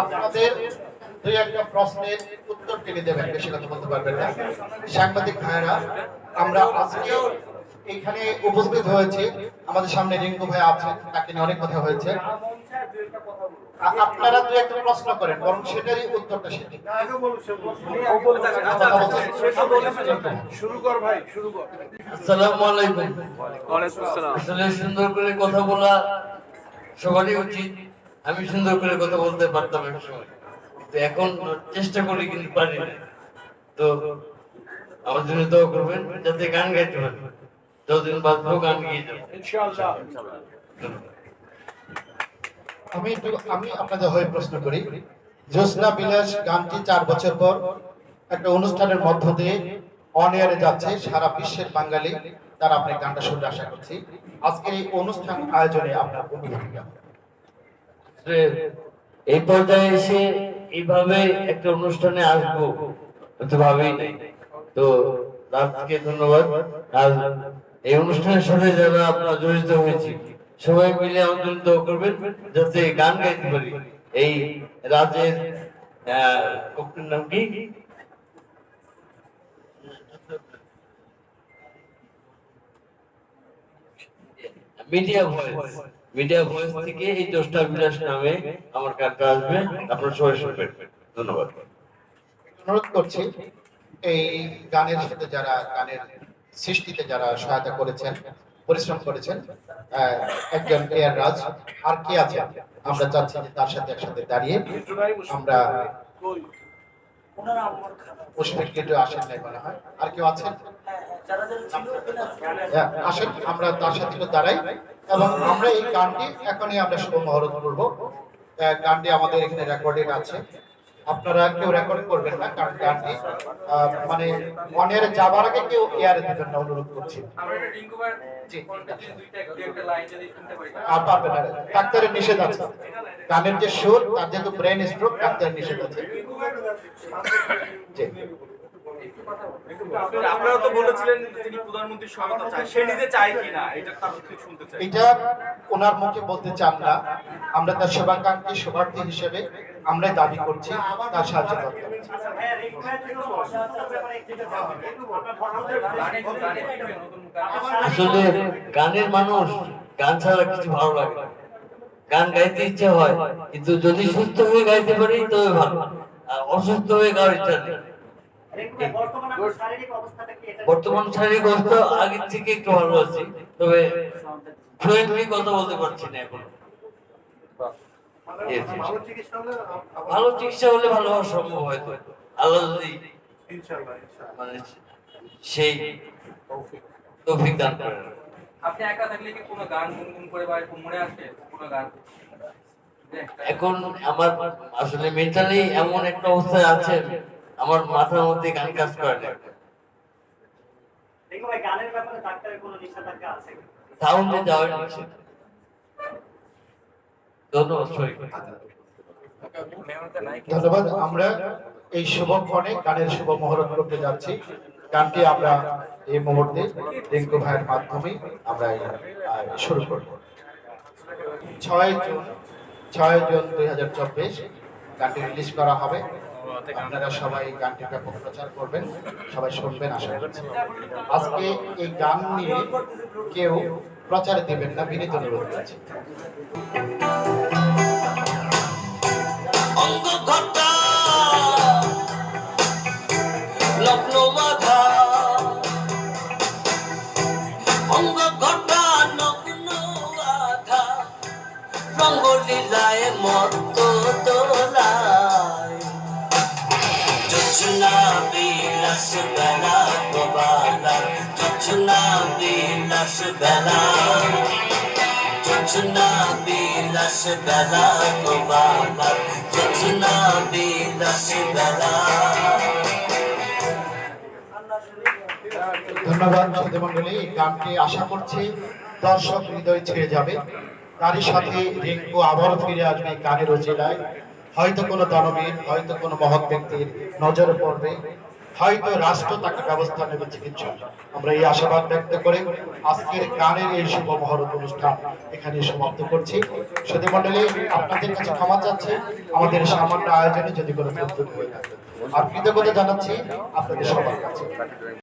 আপনাদের দুই একটা প্রশ্নের উত্তর টেনে দেবেন বেশি কথা বলতে পারবেন না। সাংবাদিক ভাইরা আমরা আজকে এখানে উপস্থিত হয়েছি। আমাদের সামনে রিঙ্কু ভাই আছেন তাকে নিয়ে অনেক কথা হয়েছে। আপনারা দু একটা প্রশ্ন করেন বরং সেটারই উত্তরটা সেটি শুরু কর ভাই শুরু কর। আসসালামু আলাইকুম। আসলে সুন্দর করে কথা বলা সবারই উচিত। আমি সুন্দর করে কথা বলতে পারতাম এক সময়। তো এখন চেষ্টা করি কিন্তু পারি না। তো আমার জন্য দোয়া করবেন যাতে গান গাইতে পারি। যতদিন বাঁচবো গান গিয়ে যাব। আমি একটু আমি আপনাদের হয়ে প্রশ্ন করি। জ্যোৎস্না বিলাস গানটি চার বছর পর একটা অনুষ্ঠানের মধ্য দিয়ে অন এয়ারে যাচ্ছে সারা বিশ্বের বাঙালি। তারা আপনার গানটা শুনতে আশা করছি। আজকে এই অনুষ্ঠান আয়োজনে আপনার অনুভূতি এই পর্যায়ে এসে এইভাবে একটা অনুষ্ঠানে আসব তো নাই। তো রাজকে ধন্যবাদ। আর এই অনুষ্ঠানের সাথে যারা আপনারা জড়িত হয়েছি সবাই মিলে আমার দোয়া করবেন যাতে গান গাইতে পারি। এই রাজের আহ, নাম কি? Media voice. মিডিয়া ভয়েস থেকে এই দশটা বিলাস নামে আমার গানটা আসবে আপনারা সবাই শুনবেন। ধন্যবাদ। অনুরোধ করছি, এই গানের সাথে যারা গানের সৃষ্টিতে যারা সহায়তা করেছেন, পরিশ্রম করেছেন একজন এ আর রাজ, আর কে আছে আমরা চাচ্ছি যে তার সাথে একসাথে দাঁড়িয়ে আমরা মুশফিক কেটে আসেন নাই মনে হয়। আর কেউ আছেন? হ্যাঁ, আসেন আমরা তার সাথে দাঁড়াই। এবং আমরা এই গানটি এখনই আমরা শুভ মহরত করব। গানটি আমাদের এখানে রেকর্ডেড আছে। আপনারা কেউ রেকর্ড করবেন না কারণ গানটি আহ, মানে অনের যাবার আগে কেউ এয়ারে দেবেন না অনুরোধ করছি। আমরা এটা রিঙ্কু ভাই জি। দুইটা একটা লাইন যদি শুনতে পারি আর পারবে না ডাক্তারের নিষেধ আছে। গানের যে সুর তার যেহেতু ব্রেন স্ট্রোক ডাক্তারের নিষেধ আছে। জি। আপনারা তো বলেছিলেন তিনি সহায়তা চায়। সে নিজে চায় কিনা এটা তার শুনতে চাই এটা ওনার মুখে বলতে চান না। আমরা তার শুভাকাঙ্ক্ষী শুভার্থী হিসেবে আমরাই দাবি করছি তার সাহায্য গানে ফিরবে নতুন গান আসলে গানের মানুষ গান ছাড়া কিছু ভালো লাগে গান গাইতে ইচ্ছে হয় কিন্তু যদি সুস্থ হয়ে গাইতে পারি তবে ভালো। আর অসুস্থ হয়ে গাওয়ার ইচ্ছা নেই। বর্তমান শারীরিক অবস্থা আগের থেকে একটু ভালো আছি তবে ফ্লুয়েন্টলি কথা বলতে পারছি না এখন। ভালো চিকিৎসা হলে ভালো হওয়া সম্ভব হয়তো আল্লাহ যদি ইনশাআল্লাহ ইনশাআল্লাহ। মানে সেই তৌফিক। দান করেন। আপনি একা থাকলে কি কোনো গান গুনগুন করে বা মনে আসে কোনো গান? এখন আমার আসলে মেন্টালি এমন একটা অবস্থায় আছে আমার মাথার মধ্যে গান কাজ করে না। গানের ব্যাপারে ডাক্তারের কোনো নিষেধাজ্ঞা আছে? সাউন্ডে যাওয়ার নিষেধ। ধন্যবাদ আমরা এই শুভক্ষণে গানের শুভ মহরত করতে যাচ্ছি। গানটি আমরা এই মুহূর্তে রিঙ্কু ভাইয়ের মাধ্যমে আমরা শুরু করব। ছয় জুন ছয় জুন দুই হাজার চব্বিশ গানটি রিলিজ করা হবে। আপনারা সবাই গানটি ব্যাপক প্রচার করবেন, সবাই শুনবেন, আশা করছি। আজকে এই গান নিয়ে কেউ প্রচার দেবেন না, বিনীত অনুরোধ করছি। ঘটা লগ্ন মাথা। অঙ্গ ঘটা নগ্ন আধা। রঙ্গলীলায় মত দোলায় জোছনা বিলাস বেলা গোবালা জোছনা বিলাস বেলা। বিলাস বেলা ধন্যবাদ মন্ডলী এই গানটি আশা করছি দর্শক হৃদয় ছেড়ে যাবে। তারই সাথে রিঙ্কু আবারও ফিরে আসবে গানের জেলায় হয়তো কোনো দানবীর, হয়তো কোনো মহৎ ব্যক্তির নজরে পড়বে। হয়তো রাষ্ট্র তাকে ব্যবস্থা নেবে, চিকিৎসা। আমরা এই আশাবাদ ব্যক্ত করে আজকের গানের এই শুভ মহরত অনুষ্ঠান এখানে সমাপ্ত করছি। সুধী মন্ডলী আপনাদের কাছে ক্ষমা চাচ্ছি। আমাদের সামান্য আয়োজনে যদি কোনো ত্রুটি হয়ে থাকে, আর কৃতজ্ঞতা জানাচ্ছি আপনাদের সবার কাছে।